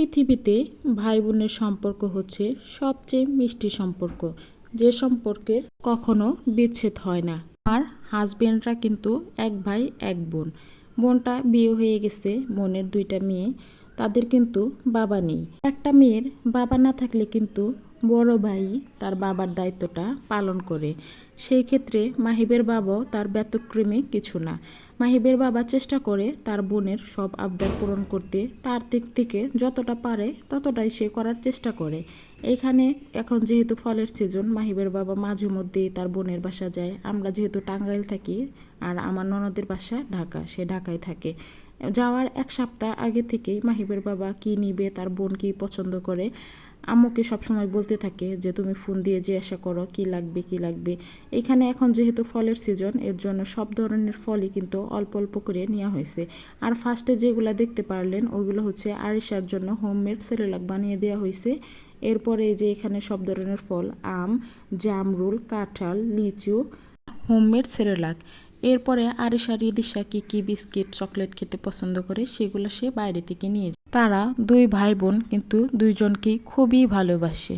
পৃথিবীতে ভাই বোনের সম্পর্ক হচ্ছে সবচেয়ে মিষ্টি সম্পর্ক, যে সম্পর্কে কখনো বিচ্ছেদ হয় না। আর হাজবেন্ডরা কিন্তু এক ভাই, এক বোন। বোনটা বিয়ে হয়ে গেছে, বোনের দুইটা মেয়ে, তাদের কিন্তু বাবা নেই। একটা মেয়ের বাবা না থাকলে কিন্তু বড় ভাই তার বাবার দায়িত্বটা পালন করে। সেই ক্ষেত্রে মাহিবের বাবাও তার ব্যতক্রমে কিছু না। মাহিবের বাবা চেষ্টা করে তার বোনের সব আবদার পূরণ করতে, তার দিক থেকে যতটা পারে ততটাই সে করার চেষ্টা করে। এখানে এখন যেহেতু ফলের সিজন মাহিবের বাবা মাঝে মধ্যেই তার বোনের বাসা যায়। আমরা যেহেতু টাঙ্গাইল থাকি আর আমার ননদের বাসা ঢাকা, সে ঢাকায় থাকে। যাওয়ার এক সপ্তাহ আগে থেকেই মাহিবের বাবা কি নিবে, তার বোন কি পছন্দ করে, আম্মুকে সবসময় বলতে থাকে যে, তুমি ফোন দিয়ে জিজ্ঞাসা করো, কি লাগবে কি লাগবে? এখানে এখন যেহেতু ফলের সিজন এর জন্য সব ধরনের ফলই কিন্তু অল্প অল্প করে নেওয়া হয়েছে। আর ফার্স্টে যেগুলো দেখতে পারলেন ওগুলো হচ্ছে আরিশার জন্য হোমমেড সেরেলাক বানিয়ে দেওয়া হয়েছে। এরপরে যে এখানে সব ধরনের ফল, আম, জামরুল, কাঁঠাল, লিচু হোমমেড সেরেলাক। এরপরে আরিশা রিদিশা কি কি বিস্কিট, চকলেট খেতে পছন্দ করে সেগুলো সে বাইরে থেকে নিয়ে যায়। তারা দুই ভাই বোন কিন্তু দুইজনকেই খুবই ভালোবাসে।